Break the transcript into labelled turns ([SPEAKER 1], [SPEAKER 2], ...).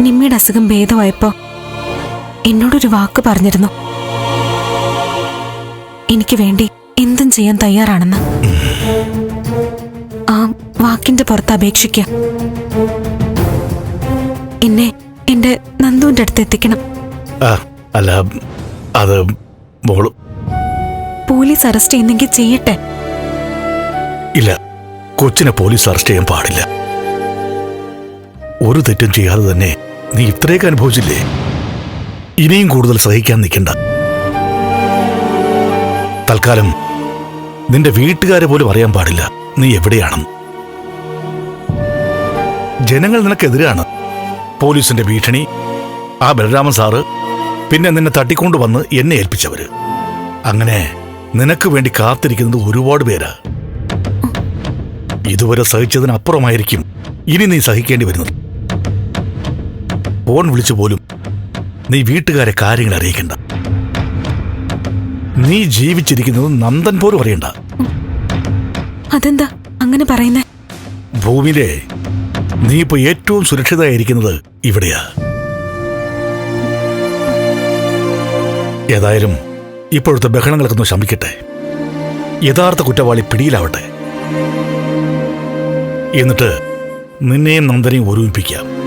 [SPEAKER 1] നിമ്മയുടെ അസുഖം ഭേദമായപ്പോ എന്നോടൊരു വാക്ക് പറഞ്ഞിരുന്നു. എനിക്ക് വേണ്ടി എന്തും ചെയ്യാൻ തയ്യാറാണെന്ന്. ആ വാക്കിന്റെ പുറത്ത് അപേക്ഷിക്കുക എന്നെ എന്റെ നന്ദുവിന്റെ അടുത്ത് എത്തിക്കണം.
[SPEAKER 2] അല്ല അത് മോൾ.
[SPEAKER 1] പോലീസ് അറസ്റ്റ് ചെയ്യുന്നെങ്കിൽ ചെയ്യട്ടെ.
[SPEAKER 2] ഇല്ല കൊച്ചിനെ പോലീസ് അറസ്റ്റ് ചെയ്യാൻ പാടില്ല. ഒരു തെറ്റും ചെയ്യാതെ തന്നെ നീ ഇത്രയൊക്കെ അനുഭവിച്ചില്ലേ? ഇനിയും കൂടുതൽ സഹിക്കാൻ നിൽക്കണ്ട. തൽക്കാലം നിന്റെ വീട്ടുകാരെ പോലും അറിയാൻ പാടില്ല. നീ എവിടെയാണെന്ന് ജനങ്ങൾ നിനക്കെതിരാണ്. പോലീസിന്റെ ഭീഷണി ആ ബലരാമൻ സാറ് പിന്നെ നിന്നെ തട്ടിക്കൊണ്ടു വന്ന് എന്നെ ഏൽപ്പിച്ചവര്. അങ്ങനെ നിനക്ക് വേണ്ടി കാത്തിരിക്കുന്നത് ഒരുപാട് പേരാ. ഇതുവരെ സഹിച്ചതിനപ്പുറമായിരിക്കും ഇനി നീ സഹിക്കേണ്ടി വരുന്നത്. ഫോൺ വിളിച്ചു പോലും നീ വീട്ടുകാരെ കാര്യങ്ങൾ അറിയിക്കണ്ട. നീ ജീവിച്ചിരിക്കുന്നത് നന്ദൻ പോലും അറിയണ്ട.
[SPEAKER 1] അതെന്താ അങ്ങനെ പറയുന്നേ?
[SPEAKER 2] ഭൂമിയിലെ നീ ഇപ്പൊ ഏറ്റവും സുരക്ഷിതയായിരിക്കുന്നത് ഇവിടെയാ. ഏതായാലും ഇപ്പോഴത്തെ ബഹളങ്ങളൊക്കെ ഒന്ന് ശമിക്കട്ടെ. യഥാർത്ഥ കുറ്റവാളി പിടിയിലാവട്ടെ. എന്നിട്ട് നിന്നെയും നന്ദനെയും ഒരുമിപ്പിക്കാം.